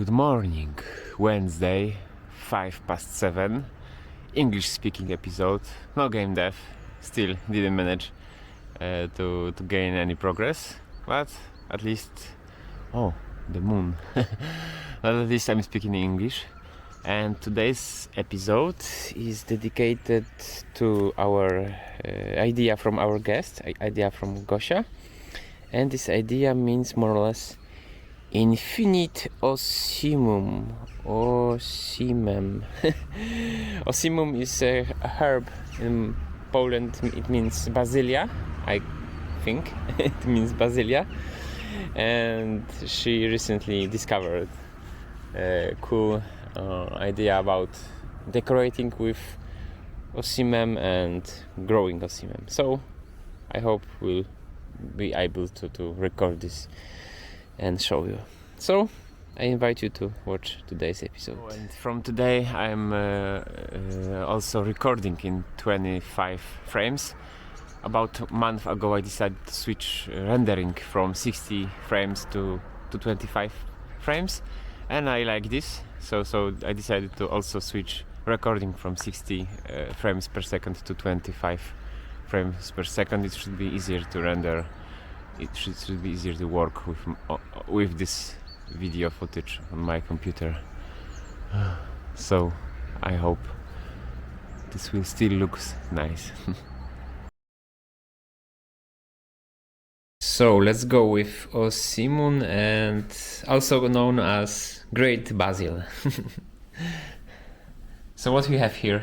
Good morning. Wednesday, 5 past 7. English speaking episode. No game dev. Still didn't manage uh, to, to gain any progress. But at least. Oh, the moon. but at least I'm speaking in English. And today's episode is dedicated to our uh, idea from our guest, idea from Gosia. And this idea means more or less Infinite Osimum. Osimum. Osimum is a herb in Poland. It means basilia, I think. it means basilia. And she recently discovered a cool uh, idea about decorating with osimum and growing osimum. So I hope we'll be able to, to record this and show you. So I invite you to watch today's episode. and from today I'm uh, uh, also recording in 25 frames. About a month ago I decided to switch uh, rendering from 60 frames to, to 25 frames and I like this so so I decided to also switch recording from 60 uh, frames per second to 25 frames per second it should be easier to render it should, should be easier to work with with this video footage on my computer. So I hope this will still looks nice. So let's go with Osimun and also known as Great Basil. So what we have here?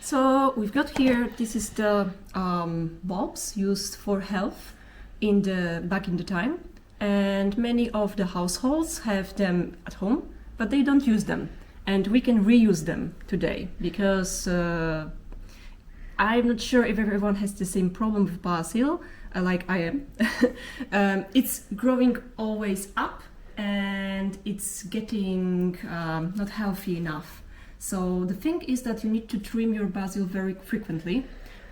So we've got here. This is the um, bulbs used for health in the back in the time, and many of the households have them at home, but they don't use them, and we can reuse them today because uh, I'm not sure if everyone has the same problem with basil, uh, like I am. um, it's growing always up, and it's getting um, not healthy enough. So the thing is that you need to trim your basil very frequently,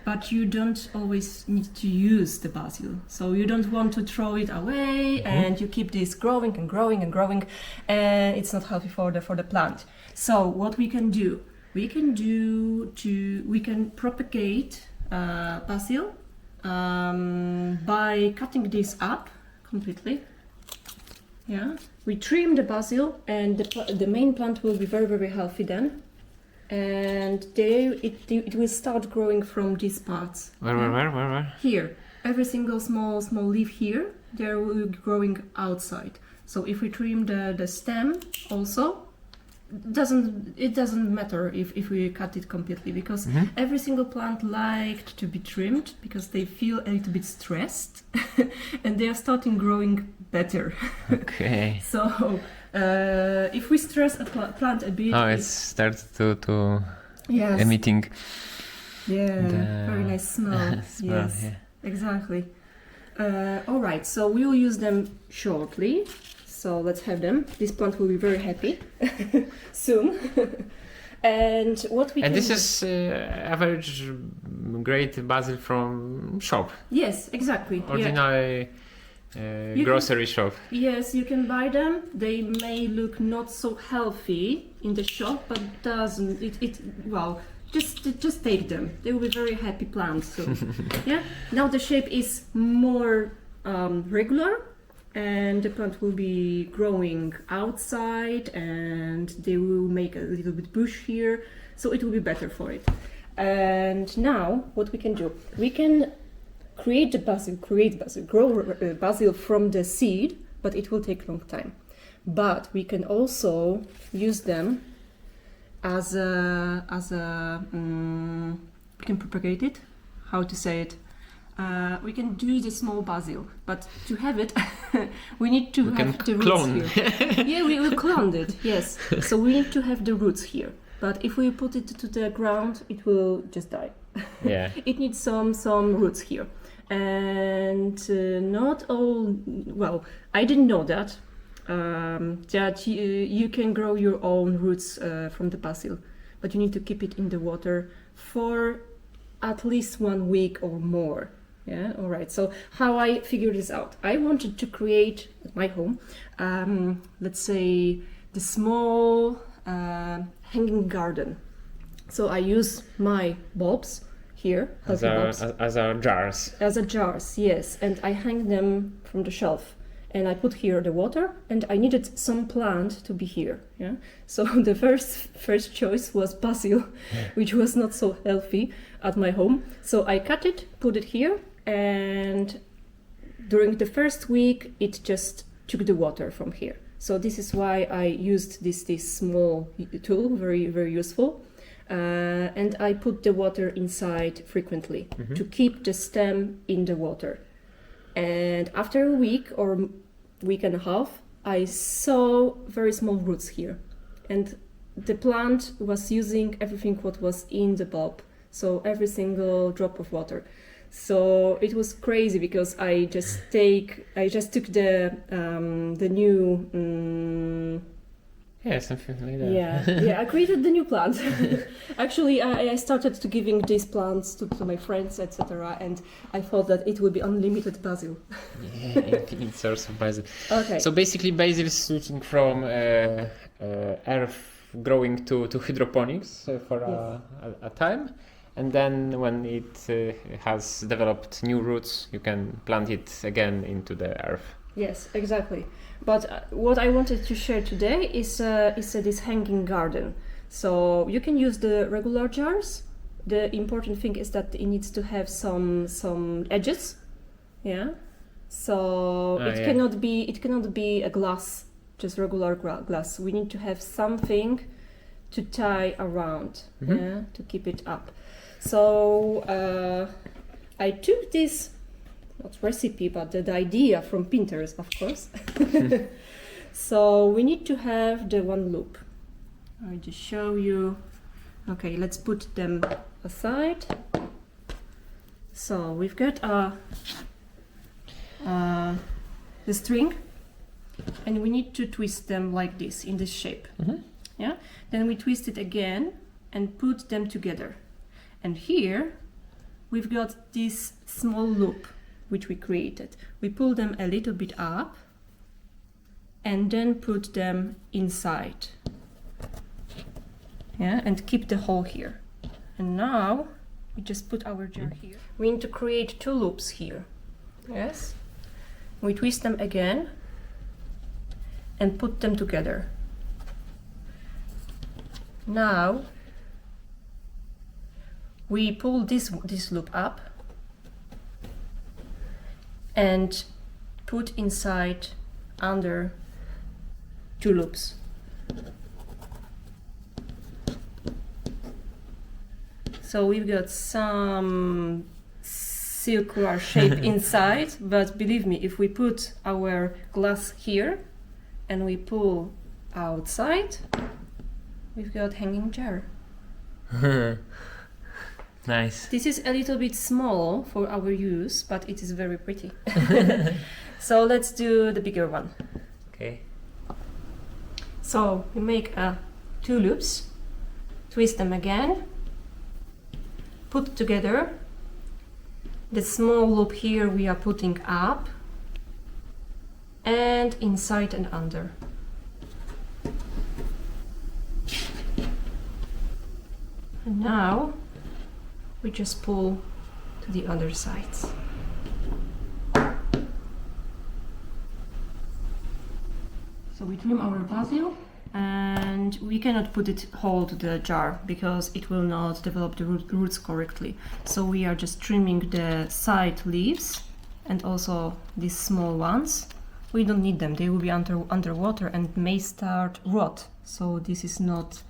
but you don't always need to use the basil. So you don't want to throw it away and you keep this growing and growing and growing and it's not healthy for the for the plant. So what we can do? We can do to we can propagate uh, basil um, by cutting this up completely. Yeah, we trim the basil, and the, the main plant will be very very healthy then, and they it, it will start growing from these parts. where where where where, where? Here, every single small small leaf here, they will be growing outside. So if we trim the the stem also, doesn't it doesn't matter if, if we cut it completely because Mhm. every single plant liked to be trimmed because they feel a little bit stressed and they are starting growing better. okay So uh, if we stress a pl- plant a bit, oh it- starts to to yes, emitting yeah, the very nice smell. smell, yes, yeah. exactly. Uh, all right, so we will use them shortly. So let's have them. This plant will be very happy soon. and what we And can this is uh, average great basil from shop, yes, exactly. Yeah. Uh, can- grocery shop. Yes, you can buy them. They may look not so healthy in the shop, but doesn't it? it well, just just take them. They will be very happy plants. So, yeah. Now the shape is more um, regular, and the plant will be growing outside, and they will make a little bit bush here, so it will be better for it. And now, what we can do? We can create the basil, create basil, grow uh, basil from the seed, but it will take a long time. But we can also use them as a as a um, we can propagate it. How to say it? Uh, we can do the small basil, but to have it, we need to We have the clone. roots here. yeah, we will clone it. Yes, so we need to have the roots here. But if we put it to the ground, it will just die Yeah. it needs some some roots here and uh, not all well i didn't know that um, that you, you can grow your own roots uh, from the basil but you need to keep it in the water for at least one week or more yeah all right so how i figured this out i wanted to create at my home um, let's say the small uh, hanging garden. So I use my bulbs here, As our, as, as our jars. as a jars, yes, and I hang them from the shelf. And I put here the water, and I needed some plant to be here. Yeah. So the first first choice was basil, which was not so healthy at my home. So I cut it, put it here, and during the first week, it just took the water from here. So this is why I used this this small tool, very very useful. Uh, and I put the water inside frequently to keep the stem in the water. And after a week or week and a half, I saw very small roots here, and the plant was using everything what was in the bulb, so every single drop of water. So it was crazy because I just take I just took the um, the new. Um, Yeah, something like that. yeah, yeah. I created the new plant. Actually, I, I started to giving these plants to, to my friends, etc. And I thought that it would be unlimited basil. yeah, of basil. Okay. So basically, basil is switching from uh, uh, earth growing to, to hydroponics uh, for a, a, a time. And then when it uh, has developed new roots, you can plant it again into the earth. yes, exactly. But uh, what I wanted to share today is uh, is uh, this hanging garden. So you can use the regular jars. The important thing is that it needs to have some some edges. Yeah. So Ah, it yeah. cannot be it cannot be a glass, just regular gra- glass. We need to have something to tie around, Mhm. yeah, to keep it up. So uh, I took this not recipe, but the, idea from Pinterest, of course. so we need to have the one loop. I'll just show you. Okay, let's put them aside. So we've got a uh, the string, and we need to twist them like this in this shape. Mhm. Yeah. Then we twist it again and put them together. And here we've got this small loop which we created. We pull them a little bit up and then put them inside. Yeah, and keep the hole here. And now we just put our jar mm-hmm. here. We need to create two loops here. Yes. We twist them again and put them together. Now we pull this this loop up and put inside under two loops. So we've got some circular shape inside, but believe me, if we put our glass here and we pull outside, we've got hanging jar. nice. This is a little bit small for our use, but it is very pretty. so let's do the bigger one. Okay. So we make uh, two loops, twist them again, put together. The small loop here we are putting up and inside and under. And now we just pull to the other sides. So we trim our basil and we cannot put it whole to the jar because it will not develop the roots correctly. So we are just trimming the side leaves and also these small ones. We don't need them, they will be under underwater and may start rot. So this is not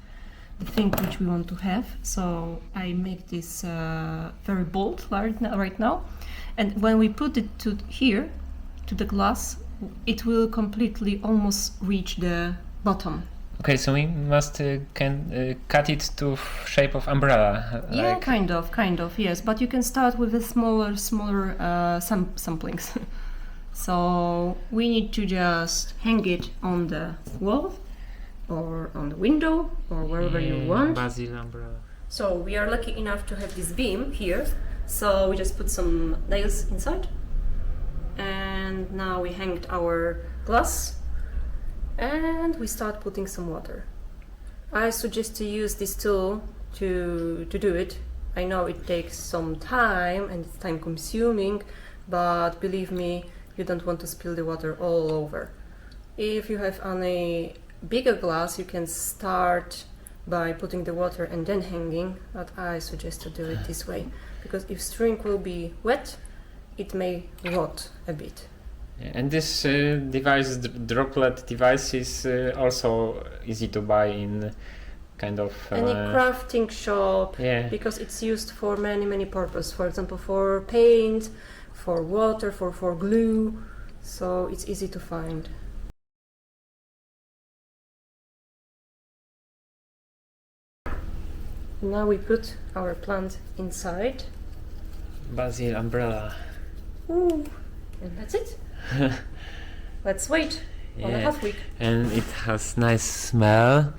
the thing which we want to have. So I make this uh, very bold right now, right now. And when we put it to here, to the glass, it will completely almost reach the bottom. Okay, so we must uh, can uh, cut it to shape of umbrella. uh, Yeah, kind of, kind of, yes. But you can start with the smaller, smaller uh, sam- samplings. so we need to just hang it on the wall or on the window or wherever you mm, want. Basil umbrella. So we are lucky enough to have this beam here. So we just put some nails inside. And now we hanged our glass and we start putting some water. I suggest to use this tool to, to do it. I know it takes some time and it's time consuming, but believe me, you don't want to spill the water all over. If you have any bigger glass, you can start by putting the water and then hanging, but I suggest to do it this way because if string will be wet, it may rot a bit. And this uh, device, droplet device, is uh, also easy to buy in kind of. Any uh, crafting shop, yeah. because it's used for many many purposes. For example, for paint, for water, for for glue. So it's easy to find. Now we put our plant inside. Basil umbrella. Ooh, and that's it. Let's wait one and a half week. And it has nice smell.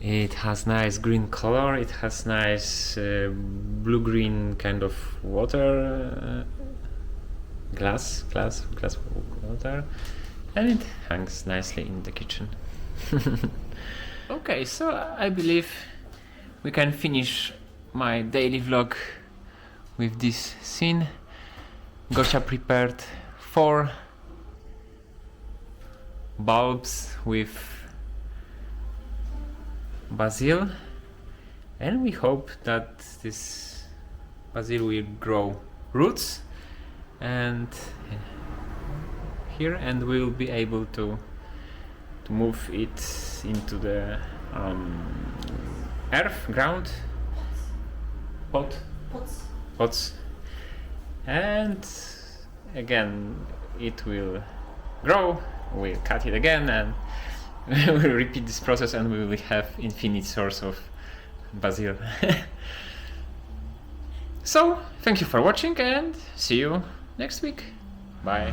It has nice green color. It has nice uh, blue-green kind of water. Uh, glass, glass, glass water, and it hangs nicely in the kitchen. Okay, so I believe we can finish my daily vlog with this scene. Gosha prepared four bulbs with basil, and we hope that this basil will grow roots and here and we'll be able to to move it into the um, earth, ground, pot, Pots. pots, and again it will grow. We'll cut it again, and we'll repeat this process, and we will have infinite source of basil. so, thank you for watching, and see you next week. Bye.